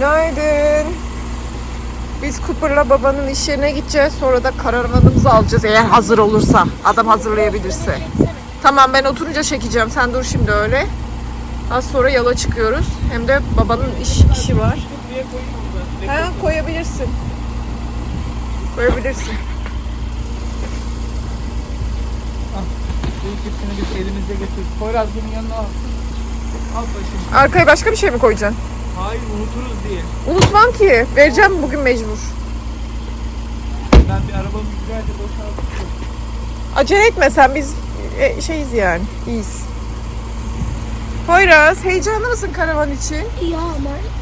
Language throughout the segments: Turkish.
Günaydın. Biz Cooper'la babanın iş yerine gideceğiz. Sonra da karavanımızı alacağız eğer hazır olursa. Adam hazırlayabilirse. Tamam ben oturunca çekeceğim. Sen dur şimdi öyle. Az sonra yola çıkıyoruz. Hem de babanın iş işi var. Ha koyabilirsin. Koyabilirsin. Bu ikisini biz elimizde getirdik. Poyraz bunun yanına al. Al başını. Arkaya başka bir şey mi koyacaksın? Hayır unuturuz diye. Unutmam ki. Vereceğim bugün mecbur. Ben bir arabamı güzelce boşalttım. Acele etme sen biz e, şeyiz yani. iyiyiz. Poyraz heyecanlı mısın karavan için? Ja, maar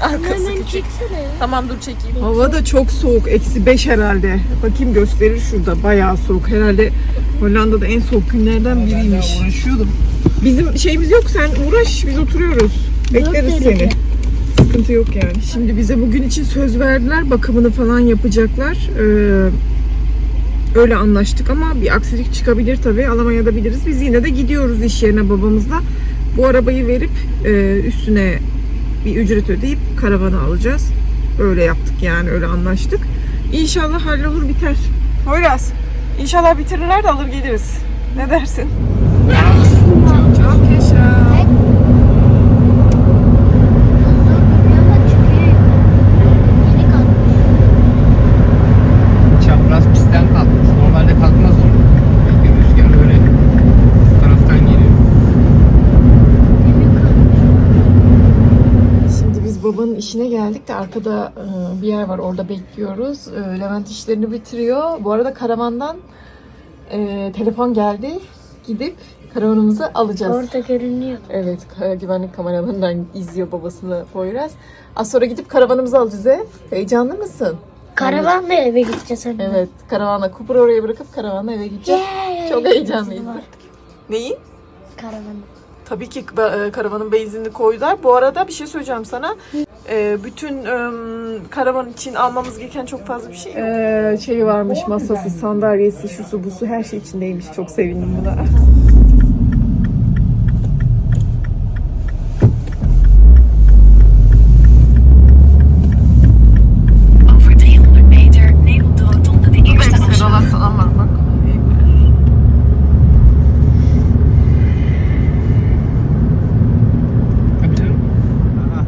Arkası Hemen küçük. çeksene. Tamam dur çekeyim. Hava da çok soğuk. Eksi 5 herhalde. Bakayım gösterir şurada. Bayağı soğuk. Herhalde Hollanda'da en soğuk günlerden biriymiş. uğraşıyordum. Bizim şeyimiz yok. Sen uğraş. Biz oturuyoruz. Bekleriz Dört seni. derece. Sıkıntı yok yani. Şimdi bize bugün için söz verdiler. Bakımını falan yapacaklar. Ee, öyle anlaştık ama bir aksilik çıkabilir tabii. Alamayabiliriz. Biz yine de gidiyoruz iş yerine babamızla. Bu arabayı verip e, üstüne bir ücret ödeyip karavanı alacağız. Öyle yaptık yani öyle anlaştık. İnşallah hallolur biter. Poyraz. İnşallah bitirirler de alır geliriz. Ne dersin? Çok yaşa. Ama çıkıyor. Yeni kalkmış. Çapraz pistten kalkmış. Normalde kalkmaz o. Bir rüzgar öyle bu taraftan geliyor. Yeni kalkmış. Şimdi biz babanın işine geldik de arkada e, bir yer var orada bekliyoruz. E, Levent işlerini bitiriyor. Bu arada karavandan e, telefon geldi. Gidip karavanımızı alacağız. Orada görünüyor. Evet güvenlik kameralarından izliyor babasını Poyraz. Az sonra gidip karavanımızı alacağız. he? Heyecanlı mısın? Karavanla eve gideceğiz anne. Evet karavanla Cooper'ı oraya bırakıp karavanla eve gideceğiz. Yay! Çok heyecanlıyız. Neyi? Karavan. Tabii ki karavanın benzinini koydular. Bu arada bir şey söyleyeceğim sana. E, bütün e, karavan için almamız gereken çok fazla bir şey yok. E, şeyi varmış masası, sandalyesi, şusu busu her şey içindeymiş. Çok sevindim buna. Over 300 meter neem op de rotonde de eerste afslag. falan var bak. Tabii canım. Aha.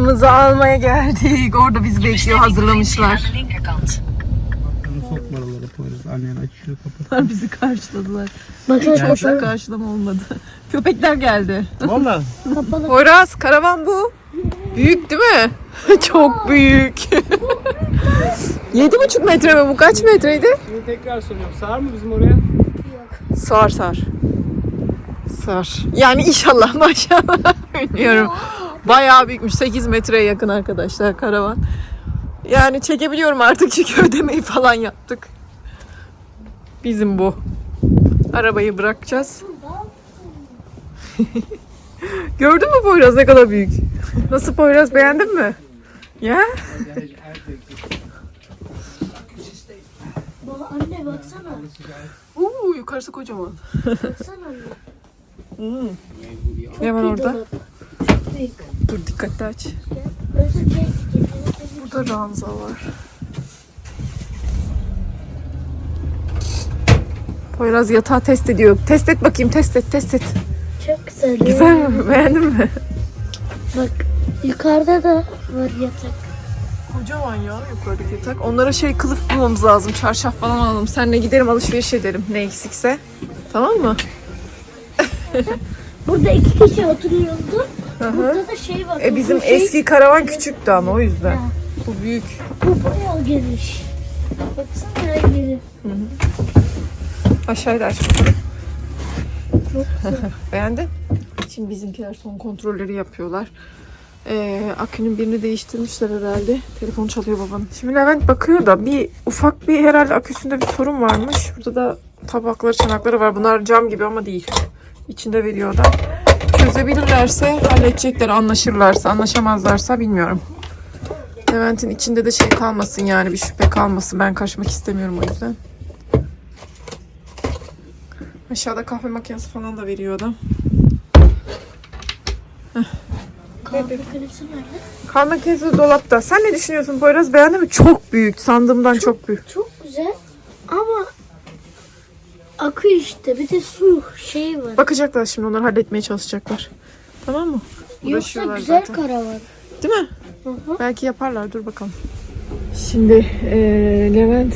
Karavanımızı almaya geldik. Orada bizi bekliyor, hazırlamışlar. Aan de linkerkant. Bakalım sokma araları Poyraz. Annen açıyor kapatıyor. Bizi karşıladılar. Bakın Hiç hoş bir karşılama olmadı. Köpekler geldi. Valla. Poyraz, karavan bu. Büyük değil mi? Çok büyük. Yedi buçuk metre mi bu? Kaç metreydi? Şimdi tekrar soruyorum. Sağır mı bizim oraya? Sar sar. Sar. Yani inşallah maşallah bilmiyorum. Bayağı büyükmüş. 8 metreye yakın arkadaşlar karavan. Yani çekebiliyorum artık çünkü ödemeyi falan yaptık. Bizim bu. Arabayı bırakacağız. Gördün mü Poyraz ne kadar büyük? Nasıl Poyraz beğendin mi? Ya? Baba anne baksana. Uuu yukarısı kocaman. Baksana anne. Hmm. Ne var Büyük orada? dolap. Dur dikkatli aç. Burada ranza var. Poyraz yatağı test ediyor. Test et bakayım, test et, test et. Çok güzel. Güzel mi? Beğendin mi? Bak yukarıda da var yatak. Kocaman ya yukarıdaki yatak. Onlara şey kılıf bulmamız lazım. Çarşaf falan alalım. Seninle gidelim alışveriş edelim ne eksikse. Tamam mı? Burada iki kişi oturuyordu. Hı. Burada da şey var. E bizim bu şey, eski karavan küçüktü ama o yüzden. Ha. Bu büyük. Bu bayağı geniş. Baksana renkleri. Aşağıda aç bakalım. Beğendin? Şimdi bizimkiler son kontrolleri yapıyorlar. Ee, akünün birini değiştirmişler herhalde. Telefon çalıyor babanın. Şimdi Levent bakıyor da bir ufak bir herhalde aküsünde bir sorun varmış. Burada da tabakları, çanakları var. Bunlar cam gibi ama değil. İçinde veriyor da. Çözebilirlerse halledecekler, anlaşırlarsa, anlaşamazlarsa bilmiyorum. Levent'in içinde de şey kalmasın yani bir şüphe kalmasın. Ben karışmak istemiyorum o yüzden. Aşağıda kahve makinesi falan da veriyor adam. Heh. Kahve makinesi nerede? Kahve makinesi dolapta. Sen ne düşünüyorsun Poyraz? Beğendin mi? Çok büyük. Sandığımdan çok büyük. Çok güzel akıyor işte. Bir de su şeyi var. Bakacaklar şimdi onları halletmeye çalışacaklar. Tamam mı? Yoksa Uğraşıyorlar güzel zaten. karavan. Değil mi? Hı hı. Belki yaparlar. Dur bakalım. Şimdi eee, Levent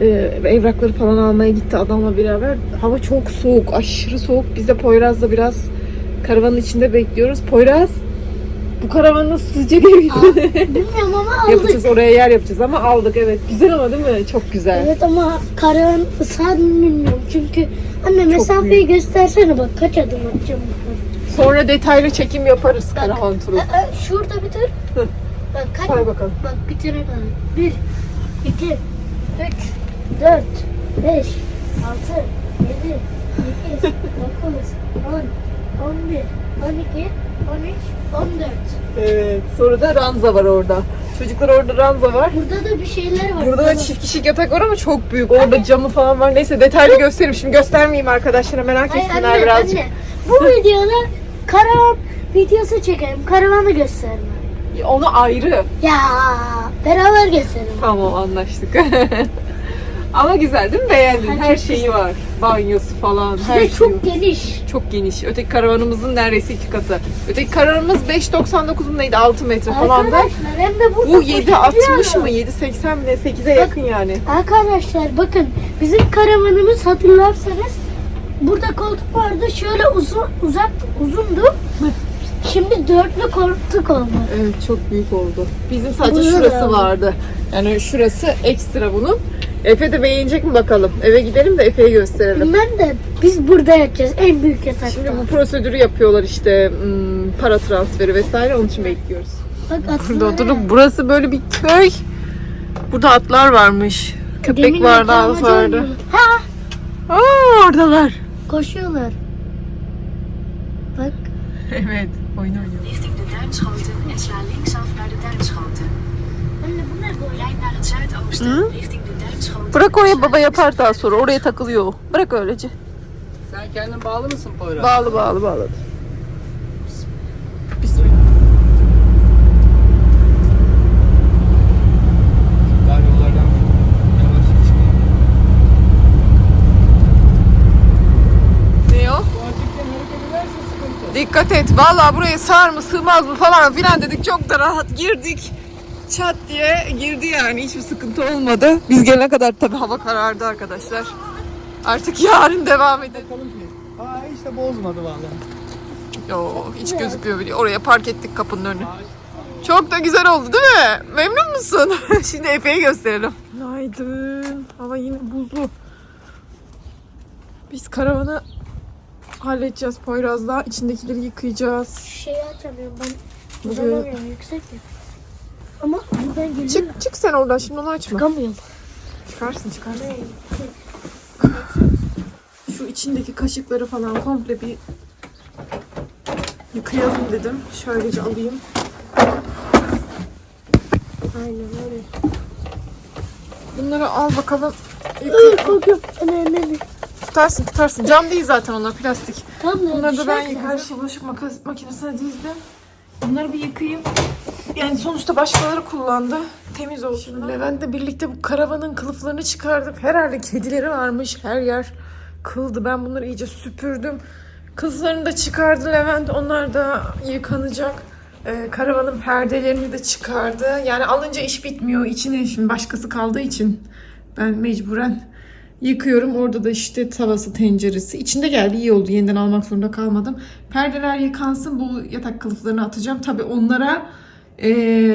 eee, evrakları falan almaya gitti adamla beraber. Hava çok soğuk. Aşırı soğuk. Biz de Poyraz'la biraz karavanın içinde bekliyoruz. Poyraz bu karavan nasıl sıcak ev Bilmiyorum ama aldık. Yapacağız oraya yer yapacağız ama aldık evet. Güzel ama değil mi? Çok güzel. Evet ama karavan ısrar bilmiyorum. Çünkü anne mesafeyi göstersene bak kaç adım atacağım. Sonra detaylı çekim yaparız karavan turu. Aa, aa, şurada bir dur. Hı. Bak kaç Say bakalım. Bak bir tane daha. Bir, iki, üç, dört, beş, altı, yedi, sekiz, dokuz, on, on bir, on iki, on üç, on dört. Evet. Sonra da ranza var orada. Çocuklar orada ranza var. Burada da bir şeyler var. Burada da çift kişilik yatak var ama çok büyük. Orada camı falan var. Neyse detaylı gösteririm. Şimdi göstermeyeyim arkadaşlara merak Ay, etsinler anne, birazcık. anne. Bu videoda karavan videosu çekelim. Karavanı gösterme. Onu ayrı. Ya beraber gösterelim. Tamam anlaştık. ama güzel değil mi? Beğendin. Her çok şeyi var. Banyosu falan. Her şey çok geniş. Çok geniş. Öteki karavanımızın neredeyse iki katı. Öteki karavanımız 5.99 mu neydi? 6 metre falan da. Hem de burada Bu 7.60 koşabiliyorlar. mı? 7.80 mi? ne? 8'e yakın yani. Arkadaşlar bakın bizim karavanımız hatırlarsanız burada koltuk vardı şöyle uzun uzak uzundu. Şimdi dörtlü koltuk oldu. Evet çok büyük oldu. Bizim sadece da şurası var. vardı. Yani şurası ekstra bunun. Efe de beğenecek mi bakalım. Eve gidelim de Efe'ye gösterelim. Bilmem de biz burada yatacağız en büyük yatakta. Şimdi bu prosedürü yapıyorlar işte hmm, para transferi vesaire onun için bekliyoruz. Bak Burada atlara- oturduk. Burası böyle bir köy. Burada atlar varmış. Köpek Demin vardı, at vardı. Ha Aa oradalar. koşuyorlar. Bak Evet oyun oynuyor. Richting de Duinschoten en sla linksaf naar de Duinschoten. anne bu ne böyle? Rijd naar het zuidoosten richting. Bırak oraya baba yapar daha sonra. Oraya takılıyor. o. Bırak öylece. Sen kendin bağlı mısın Poyraz? Bağlı bağlı bağladı. Dikkat et. Vallahi buraya sığar mı sığmaz mı falan filan dedik. Çok da rahat girdik. Çat diye girdi yani. Hiçbir sıkıntı olmadı. Biz gelene kadar tabii hava karardı arkadaşlar. Artık yarın devam edelim. Bakalım ki. Aa işte bozmadı vallahi. Yo, hiç gözükmüyor bile. Oraya park ettik kapının önüne. Çok da güzel oldu değil mi? Memnun musun? Şimdi Efe'ye gösterelim. Günaydın. Hava yine buzlu. Biz karavanı halledeceğiz Poyraz'la. İçindekileri yıkayacağız. Şeyi açamıyorum ben. Uzanamıyorum yüksek ya. Ama buradan geliyor. Çık, çık sen oradan şimdi onu açma. Çıkamıyorum. Çıkarsın çıkarsın. Şu içindeki kaşıkları falan komple bir yıkayalım dedim. Şöylece alayım. Aynen öyle. Bunları al bakalım. Korkuyorum. Tutarsın tutarsın. Cam değil zaten onlar plastik. Tam da Bunları da ben düşerse- yıkar şey bulaşık makas- makinesine dizdim. Bunları bir yıkayayım. Yani sonuçta başkaları kullandı. Temiz olsun. Levent'le birlikte bu karavanın kılıflarını çıkardık. Herhalde kedileri varmış. Her yer kıldı. Ben bunları iyice süpürdüm. Kılıflarını da çıkardı Levent. Onlar da yıkanacak. Ee, karavanın perdelerini de çıkardı. Yani alınca iş bitmiyor. İçine şimdi başkası kaldığı için ben mecburen Yıkıyorum. Orada da işte tavası, tenceresi. İçinde geldi. iyi oldu. Yeniden almak zorunda kalmadım. Perdeler yıkansın. Bu yatak kılıflarını atacağım. Tabii onlara e,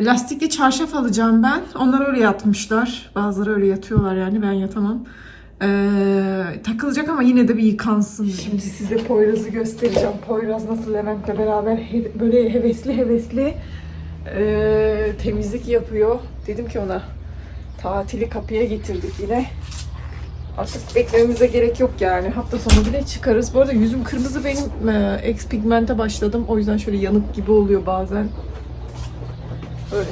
lastikli çarşaf alacağım ben. Onlar öyle yatmışlar. Bazıları öyle yatıyorlar yani. Ben yatamam. E, takılacak ama yine de bir yıkansın. Şimdi size Poyraz'ı göstereceğim. Poyraz nasıl Levent'le beraber he- böyle hevesli hevesli e, temizlik yapıyor. Dedim ki ona tatili kapıya getirdik yine. Artık beklememize gerek yok yani. Hafta sonu bile çıkarız. Bu arada yüzüm kırmızı benim. E, ex pigmente başladım. O yüzden şöyle yanık gibi oluyor bazen. Öyle.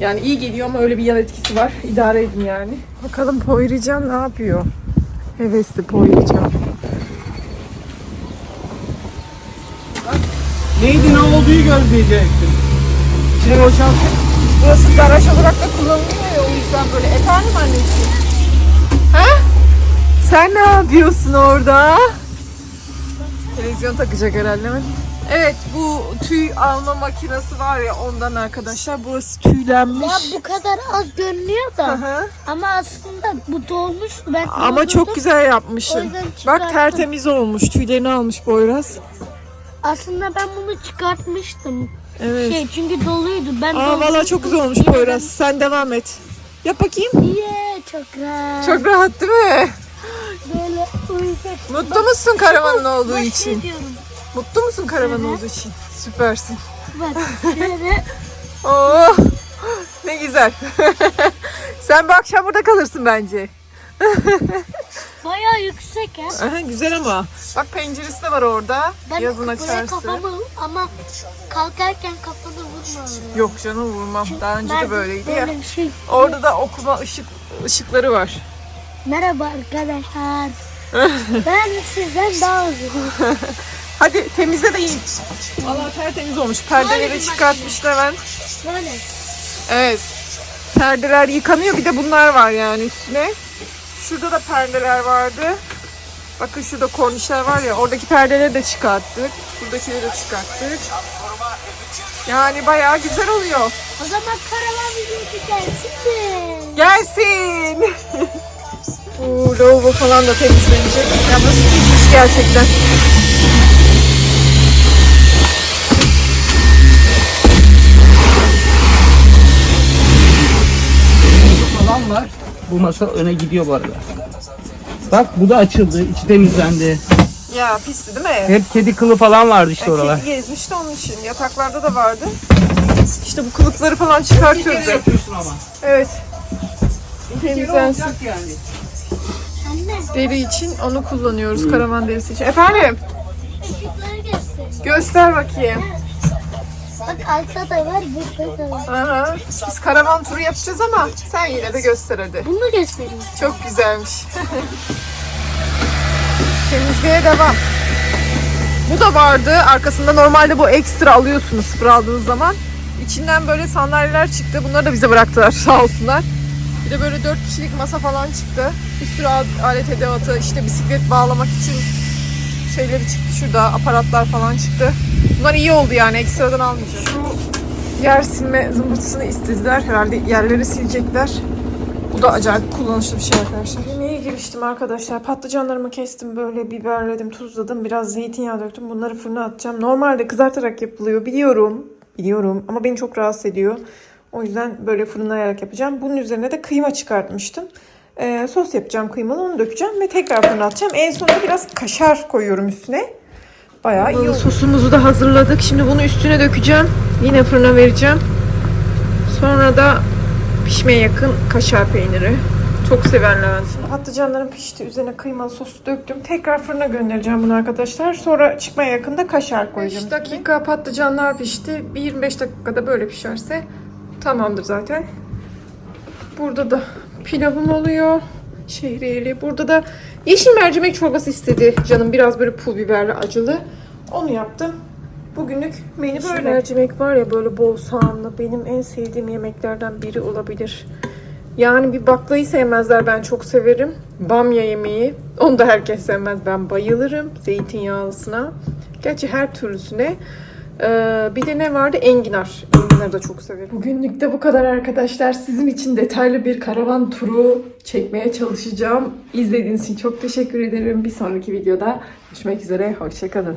Yani iyi geliyor ama öyle bir yan etkisi var. İdare edin yani. Bakalım Poyrican ne yapıyor? Hevesli Poyrican. Neydi ne olduğu gözleyecektim. Şey boşalttık. Burası garaj olarak da kullanılıyor ya o yüzden böyle. Efendim anneciğim? He? Sen ne yapıyorsun orada? Televizyon takacak herhalde mi? Evet bu tüy alma makinesi var ya ondan arkadaşlar. Burası tüylenmiş. Ya bu kadar az görünüyor da. hı. Ama aslında bu dolmuş. Ben Ama çok güzel yapmışsın. Bak tertemiz olmuş. Tüylerini almış Boyraz. Aslında ben bunu çıkartmıştım. Evet. Şey çünkü doluydu. Ben Aa valla çok güzel olmuş Yine Boyraz. Sen devam et. Yap bakayım. Niye? Çok rahat. Çok rahat değil mi? Böyle uyuyacak. Mutlu musun karavanın olduğu için? diyorum. Mutlu musun karavanın Evet. olduğu için? Süpersin. Bak şöyle. Oh ne güzel. Sen bu akşam burada kalırsın bence. Bayağı yüksek ya. Aha, güzel ama. Bak penceresi de var orada. Ben Yazın açarsın. kafamı ama kalkarken kafanı vurma oraya. Yok canım vurmam. Çünkü Daha önce ben de böyleydi ya. böyle bir şey. Orada da okuma ışık ışıkları var. Merhaba arkadaşlar. ben sizden daha uzun. Hadi temizle de iyi. Valla tertemiz olmuş. Perdeleri Haydi çıkartmışlar ben. Böyle. Evet. Perdeler yıkanıyor. Bir de bunlar var yani üstüne. Şurada da perdeler vardı. Bakın şurada kornişler var ya. Oradaki perdeleri de çıkarttık. Buradakileri de çıkarttık. Yani bayağı güzel oluyor. O zaman karavan videosu gelsin mi? Gelsin. Bu lavabo falan da temizlenecek. Ya nasıl pismiş gerçekten. Falan var. Bu masa öne gidiyor bu arada. Bak bu da açıldı. içi temizlendi. Ya pisti değil mi? Hep kedi kılı falan vardı işte oralar. Kedi gezmişti onun için. Yataklarda da vardı. İşte bu kılıkları falan çıkartıyoruz. hep. yapıyorsun ama. Evet. Bir Temizlensin. yani. Anne Deri için onu kullanıyoruz. Karavan derisi için. Efendim? göster. Göster bakayım. Bak arkada var burada da var. Aha. Biz karavan turu yapacağız ama sen yine de göster hadi. Bunu göstereyim. Çok güzelmiş. Temizliğe devam. Bu da vardı. Arkasında normalde bu ekstra alıyorsunuz sıfır aldığınız zaman. İçinden böyle sandalyeler çıktı. Bunları da bize bıraktılar sağ olsunlar. Bir de böyle 4 kişilik masa falan çıktı. Bir sürü al- alet edevatı, işte bisiklet bağlamak için şeyleri çıktı şurada. Aparatlar falan çıktı. Bunlar iyi oldu yani ekstradan almayacağız. Şu yer silme zımbırtısını istediler. Herhalde yerleri silecekler. Bu da acayip kullanışlı bir şey arkadaşlar. Yemeğe giriştim arkadaşlar. Patlıcanlarımı kestim böyle biberledim, tuzladım. Biraz zeytinyağı döktüm. Bunları fırına atacağım. Normalde kızartarak yapılıyor biliyorum. Biliyorum ama beni çok rahatsız ediyor. O yüzden böyle fırınlayarak yapacağım. Bunun üzerine de kıyma çıkartmıştım. Ee, sos yapacağım kıymalı onu dökeceğim ve tekrar fırına atacağım. En sonunda biraz kaşar koyuyorum üstüne. Bayağı iyi oldu. Sosumuzu da hazırladık. Şimdi bunu üstüne dökeceğim. Yine fırına vereceğim. Sonra da pişmeye yakın kaşar peyniri. Çok severler. Şimdi patlıcanlarım pişti. Üzerine kıymalı sosu döktüm. Tekrar fırına göndereceğim bunu arkadaşlar. Sonra çıkmaya yakın da kaşar koyacağım. 5 dakika patlıcanlar pişti. Bir 25 dakikada böyle pişerse tamamdır zaten. Burada da pilavım oluyor. Şehriyeli. Burada da yeşil mercimek çorbası istedi canım. Biraz böyle pul biberli acılı. Onu yaptım. Bugünlük menü böyle. mercimek var ya böyle bol soğanlı. Benim en sevdiğim yemeklerden biri olabilir. Yani bir baklayı sevmezler ben çok severim. Bamya yemeği. Onu da herkes sevmez. Ben bayılırım zeytinyağlısına. Gerçi her türlüsüne. Ee, bir de ne vardı? Enginar. Enginarı da çok severim. Bugünlük de bu kadar arkadaşlar. Sizin için detaylı bir karavan turu çekmeye çalışacağım. İzlediğiniz için çok teşekkür ederim. Bir sonraki videoda görüşmek üzere. Hoşçakalın.